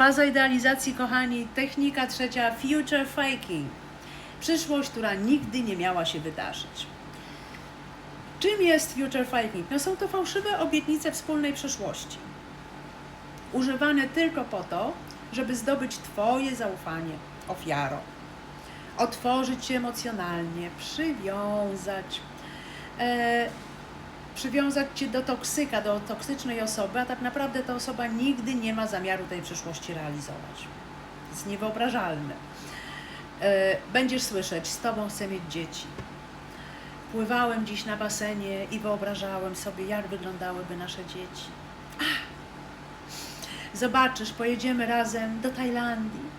Faza idealizacji, kochani, technika trzecia, future faking. Przyszłość, która nigdy nie miała się wydarzyć. Czym jest future faking? No są to fałszywe obietnice wspólnej przyszłości. Używane tylko po to, żeby zdobyć Twoje zaufanie, ofiaro. Otworzyć się emocjonalnie, przywiązać. E, przywiązać Cię do toksyka, do toksycznej osoby, a tak naprawdę ta osoba nigdy nie ma zamiaru tej przyszłości realizować. Jest niewyobrażalne. Będziesz słyszeć, z Tobą chcę mieć dzieci. Pływałem dziś na basenie i wyobrażałem sobie, jak wyglądałyby nasze dzieci. Ach. Zobaczysz, pojedziemy razem do Tajlandii,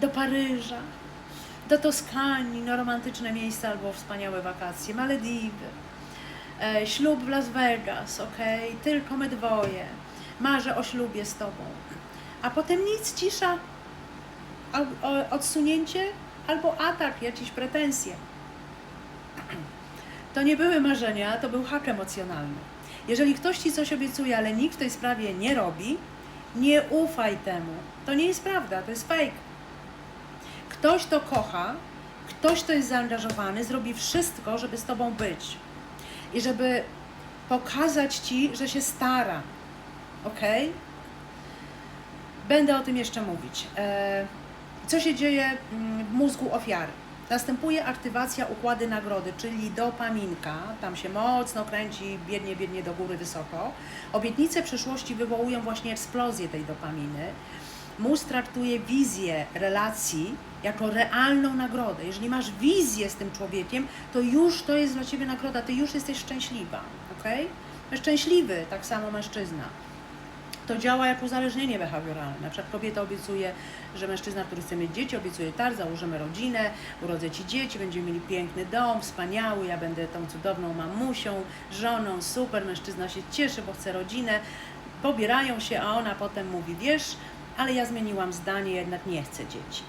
do Paryża, do Toskanii, no romantyczne miejsca albo wspaniałe wakacje, Malediwy, e, ślub w Las Vegas, ok? Tylko my dwoje. Marzę o ślubie z Tobą. A potem nic, cisza, odsunięcie albo atak, jakieś pretensje. To nie były marzenia, to był hak emocjonalny. Jeżeli ktoś Ci coś obiecuje, ale nikt w tej sprawie nie robi, nie ufaj temu. To nie jest prawda, to jest fake. Ktoś to kocha, ktoś to jest zaangażowany, zrobi wszystko, żeby z Tobą być. I żeby pokazać Ci, że się stara. Ok? Będę o tym jeszcze mówić. E, Co się dzieje mm, w mózgu ofiary? Następuje aktywacja układy nagrody, czyli dopaminka. Tam się mocno kręci, biednie, biednie do góry, wysoko. Obietnice przyszłości wywołują właśnie eksplozję tej dopaminy. Mózg traktuje wizję relacji jako realną nagrodę. Jeżeli masz wizję z tym człowiekiem, to już to jest dla Ciebie nagroda, Ty już jesteś szczęśliwa, ok? Szczęśliwy, tak samo mężczyzna. To działa jak uzależnienie behawioralne. Na przykład kobieta obiecuje, że mężczyzna, który chce mieć dzieci, obiecuje tak, założymy rodzinę, urodzę Ci dzieci, będziemy mieli piękny dom, wspaniały, ja będę tą cudowną mamusią, żoną, super, mężczyzna się cieszy, bo chce rodzinę. Pobierają się, a ona potem mówi, wiesz, ale ja zmieniłam zdanie, jednak nie chcę dzieci.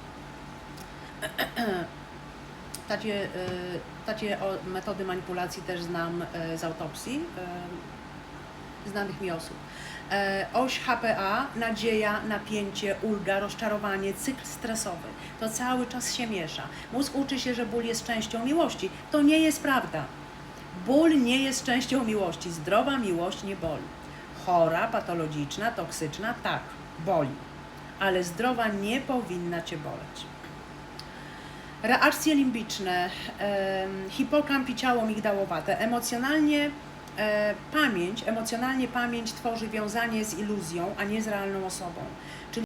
Takie, takie metody manipulacji też znam y, z autopsji y, znanych mi osób. E, Oś HPA, nadzieja, napięcie, ulga, rozczarowanie, cykl stresowy. To cały czas się miesza. Mózg uczy się, że ból jest częścią miłości. To nie jest prawda. Ból nie jest częścią miłości. Zdrowa miłość nie boli. Chora, patologiczna, toksyczna, tak, boli. Ale zdrowa nie powinna Cię boleć. Reakcje limbiczne, hipokamp i ciało migdałowate. Emocjonalnie e, pamięć, emocjonalnie pamięć tworzy wiązanie z iluzją, a nie z realną osobą. Czyli